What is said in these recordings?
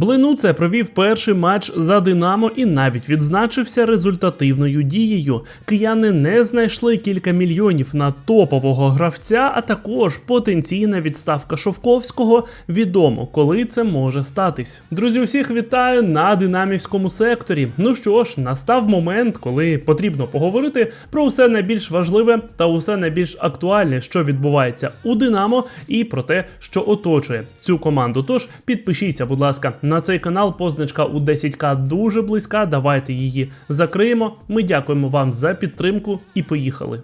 Блинуце провів перший матч за Динамо і навіть відзначився результативною дією. Кияни не знайшли кілька мільйонів на топового гравця, а також потенційна відставка Шовковського. Відомо, коли це може статись. Друзі, усіх вітаю на динамівському секторі. Ну що ж, настав момент, коли потрібно поговорити про усе найбільш важливе та усе найбільш актуальне, що відбувається у Динамо, і про те, що оточує цю команду. Тож підпишіться, будь ласка, на цей канал. Позначка у 10к дуже близька. Давайте її закриємо. Ми дякуємо вам за підтримку і поїхали.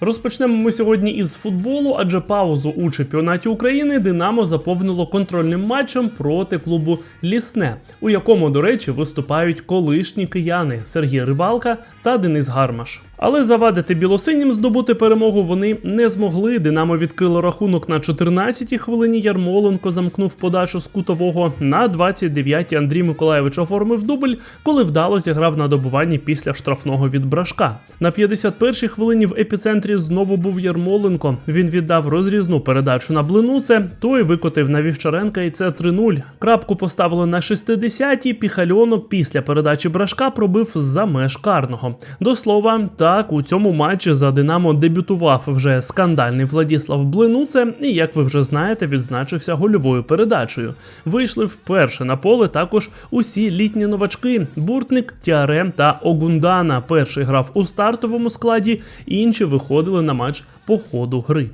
Розпочнемо ми сьогодні із футболу, адже паузу у чемпіонаті України Динамо заповнило контрольним матчем проти клубу Лісне, у якому, до речі, виступають колишні кияни Сергій Рибалка та Денис Гармаш. Але завадити білосинім здобути перемогу вони не змогли. Динамо відкрило рахунок на 14-й хвилині. Ярмоленко замкнув подачу з кутового на 29-й Андрій Миколаєвич оформив дубль, коли вдало зіграв на добуванні після штрафного від брашка. На 51-й хвилині в епіцентрі знову був Ярмоленко. Він віддав розрізну передачу на блинуце. Той викотив на Вівчаренка, і це 3-0. Крапку поставили на 60-й. Піхальонок після передачі брашка пробив за меж карного. До слова, так у цьому матчі за Динамо дебютував вже скандальний Владіслав Блинуце, і як ви вже знаєте, відзначився гольовою передачею. Вийшли вперше на поле також усі літні новачки: Буртник, Тіарем та Огундана. Перший грав у стартовому складі, інші виходили на матч по ходу гри.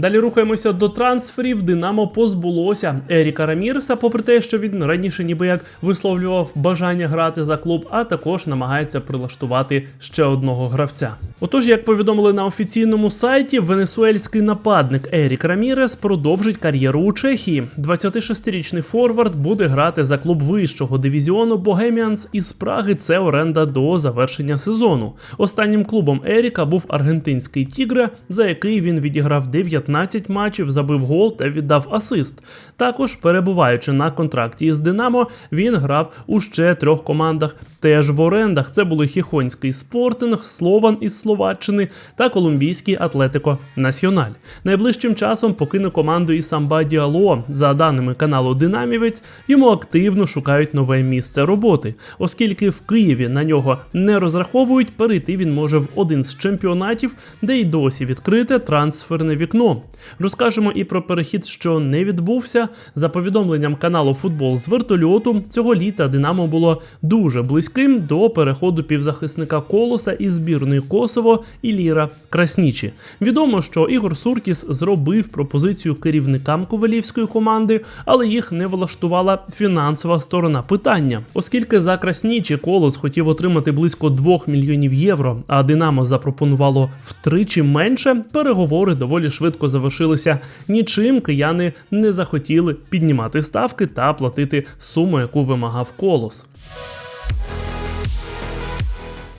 Далі рухаємося до трансферів. Динамо позбулося Еріка Раміреса, попри те, що він раніше ніби як висловлював бажання грати за клуб, а також намагається прилаштувати ще одного гравця. Отож, як повідомили на офіційному сайті, венесуельський нападник Ерік Рамірес продовжить кар'єру у Чехії. 26-річний форвард буде грати за клуб вищого дивізіону Богеміанс із Праги. Це оренда до завершення сезону. Останнім клубом Еріка був аргентинський Тігре, за який він відіграв 19 матчів, забив гол та віддав асист. Також, перебуваючи на контракті із Динамо, він грав у ще трьох командах. Теж в орендах це були Хіхонський спортинг, Слован із Словаччини та Колумбійський Атлетико Національ. Найближчим часом покине команду і Самба Діало. За даними каналу Динамівець, йому активно шукають нове місце роботи, оскільки в Києві на нього не розраховують, перейти він може в один з чемпіонатів, де й досі відкрите трансферне вікно. Розкажемо і про перехід, що не відбувся. За повідомленням каналу Футбол з вертольоту цього літа Динамо було дуже близьким до переходу півзахисника Колоса із збірної Косово і Ліра Краснічі. Відомо, що Ігор Суркіс зробив пропозицію керівникам ковалівської команди, але їх не влаштувала фінансова сторона питання, оскільки за Краснічі Колос хотів отримати близько 2 мільйонів євро, а Динамо запропонувало втричі менше. Переговори доволі швидко завершилися. Нічим кияни не захотіли піднімати ставки та платити суму, яку вимагав Колос.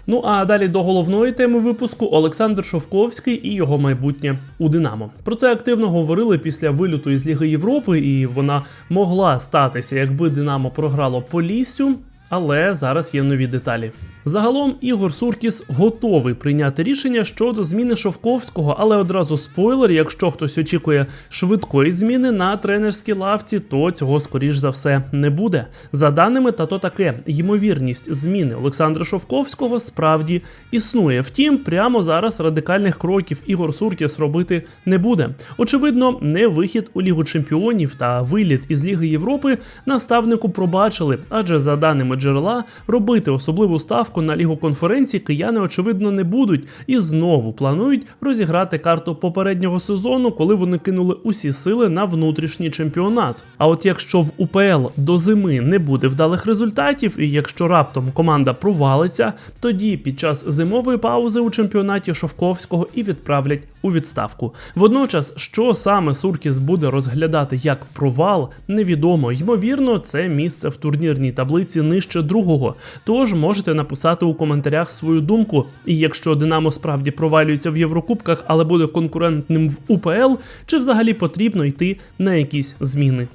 Ну а далі до головної теми випуску Олександр Шовковський і його майбутнє у Динамо. Про це активно говорили після виліту із Ліги Європи, і вона могла статися, якби Динамо програло по лісю. Але зараз є нові деталі. Загалом Ігор Суркіс готовий прийняти рішення щодо зміни Шовковського, але одразу спойлер: якщо хтось очікує швидкої зміни на тренерській лавці, то цього скоріш за все не буде. За даними, та то таке ймовірність зміни Олександра Шовковського справді існує. Втім, прямо зараз радикальних кроків Ігор Суркіс робити не буде. Очевидно, не вихід у Лігу Чемпіонів та виліт із Ліги Європи наставнику пробачили, адже за даними джерела робити особливу ставку на лігу конференції кияни очевидно не будуть і знову планують розіграти карту попереднього сезону, коли вони кинули усі сили на внутрішній чемпіонат. А от якщо в УПЛ до зими не буде вдалих результатів, і якщо раптом команда провалиться, тоді під час зимової паузи у чемпіонаті Шовковського і відправлять у відставку. Водночас, що саме Суркіс буде розглядати як провал, невідомо. Ймовірно, це місце в турнірній таблиці нижче другого. Тож можете написати у коментарях свою думку. І якщо Динамо справді провалюється в Єврокубках, але буде конкурентним в УПЛ, чи взагалі потрібно йти на якісь зміни.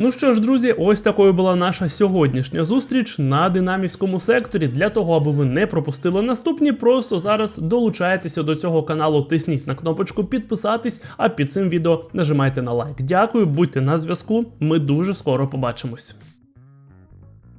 Ну що ж, друзі, ось такою була наша сьогоднішня зустріч на динамівському секторі. Для того, аби ви не пропустили наступні, просто зараз долучайтеся до цього каналу, тисніть на кнопочку підписатись, а під цим відео нажимайте на лайк. Дякую, будьте на зв'язку. Ми дуже скоро побачимось.